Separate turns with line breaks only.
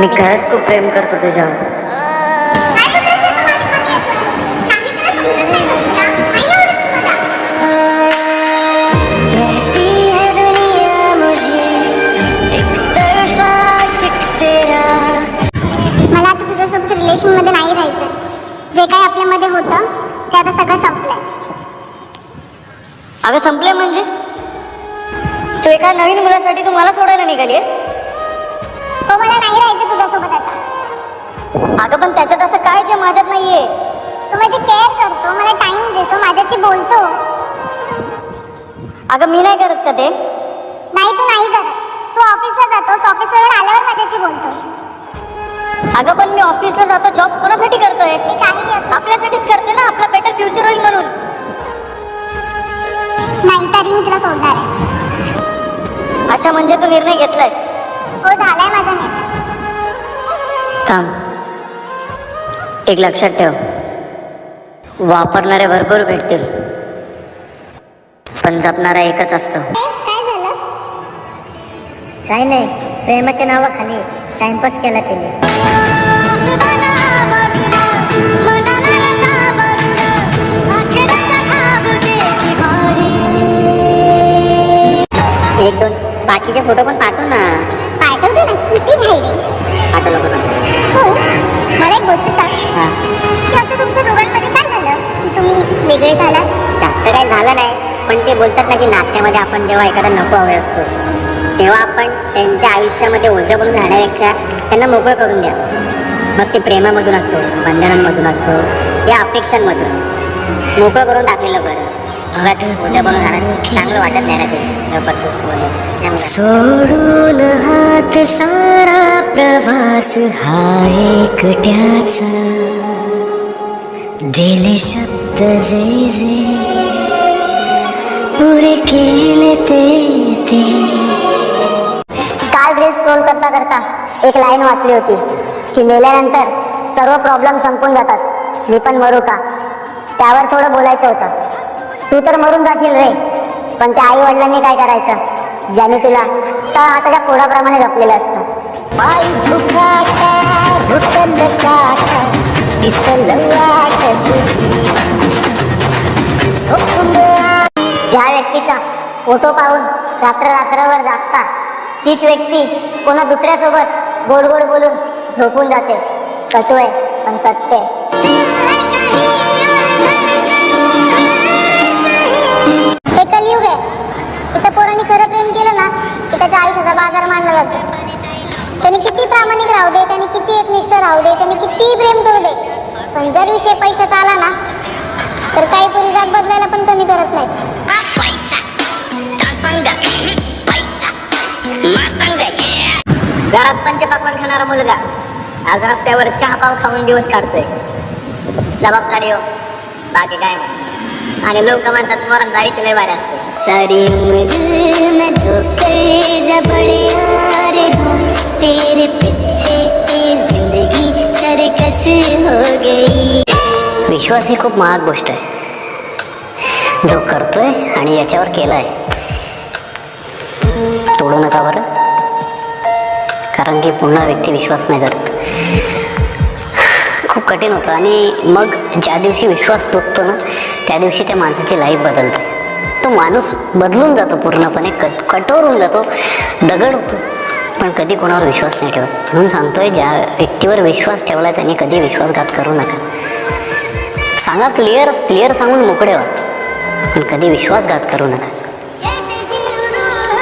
मी खरंच खूप प्रेम करतो तुझ्यावर
काय बोलतोयस ते तू माझ्या मागे येतोय. सांगितलं समजत नाही का तुला? आई एवढीच मला. आता तुझ्यासोबत रिलेशनमध्ये नाही राहायचं जे काही आपल्यामध्ये होतं ते आता सगळं संपलंय
अगं संपले म्हणजे तू एका नवीन मुलासाठी तू मला सोडायला निघालीस
हो मला नाही राहायचं तुझ्यासोबत आता.
अगं पण त्याच्यात असं काय जे माझ्यात नाहीये?
तू माझी केअर करतो मला टाइम देतो माझ्याशी बोलतो.
अगं मी नाही करत का ते?
नाही तू नाही करत. तू ऑफिसला जातोस ऑफिसवरून आल्यावर माझ्याशी बोलतोस.
अगं पण मी ऑफिसला जातो जॉब कोणासाठी करतोय?
मी काही
आपल्यासाठीच करते ना आपला बेटर फ्युचर होईल म्हणून.
नाही तरी मी तुला सोडणार आहे.
अच्छा म्हणजे तू निर्णय घेतलायस? थांब. एक लक्षात ठेव. वापरणारे भरपूर भेटतील. पण जपणारा एकच असतो.
काय
काही नाही. प्रेमाच्या नावाखाली टाइमपास केला तिने. एक दोन बाकीचे फोटो पण पाठव ना.
पाठवते ना किती घाई
बघा
हो मला एक गोष्ट सांग.
हा.
की असं तुमच्या दोघांमध्ये काय झालं की तुम्ही वेगळे झालात?
जास्त काही झालं नाही पण ते बोलतात ना की नात्यामध्ये आपण जेव्हा एखादा नको हवे असतो तेव्हा आपण त्यांच्या आयुष्यामध्ये ओझं बनून राहण्यापेक्षा त्यांना मोकळं करून द्या. मग ते प्रेमामधून असो बंधनांमधून असो या अपेक्षांमधून. मोकळं करून टाकलेलं बरं उगाच ओझं बनून राहणं चांगलं वाटत नाही ना ते.
सोडून सारा प्रवास हा एकट्याचा दिले शब्द जे जे पुरे केले ते ते.
काल रील स्क्रोल करता करता एक लाईन वाचली होती. की मेल्यानंतर सर्व प्रॉब्लेम संपून जातात. मी पण मरू का? त्यावर थोडं बोलायचं होतं. तू तर मरून जाशील रे. पण त्या आई वडिलांनी काय करायचं? ज्याने तुला तर हाताच्या पोडाप्रमाणे जपलेलं असतं.
काटा दिसल वाट स्वप्न
ज्या व्यक्तीचा फोटो पाहून रात्र रात्रभर जागता तीच व्यक्ती कोणा दुसऱ्यासोबत गोड गोड बोलून झोपून जाते. कटू आहे पण सत्य. एकनिष्ठ राहू दे त्यांनी किती प्रेम करू दे पण जर विषय पैशाचा आला ना तर काही पोरी जात बदलायला पण कमी करत नाहीत.
घरात पंचपाकवान खाणारा मुलगा. आज रस्त्यावर चहा पाव खाऊन दिवस काढतोय. जबाबदारी हो. बाकी काय नाही. आणि लोक म्हणतात पोरांचं आयुष्य लय भारी असते
सारी उम्र में जो कर तेरे पीछे हो
विश्वास ही खूप महाग गोष्ट आहे. जो करतोय आणि याच्यावर केलाय. तोडू नका बरं. कारण की पुन्हा व्यक्ती विश्वास नाही करत. खूप कठीण होतं आणि मग ज्या दिवशी विश्वास तुटतो ना त्या दिवशी त्या माणसाची लाईफ बदलते. तो माणूस बदलून जातो पूर्णपणे कट कठोर होऊन जातो दगड होतो. पण कधी कोणावर विश्वास नाही ठेवत. म्हणून सांगतोय ज्या व्यक्तीवर विश्वास ठेवला त्यांनी कधी विश्वासघात करू नका. सांगा क्लिअर क्लिअर सांगून मोकळे व्हा. पण कधी विश्वासघात करू नका.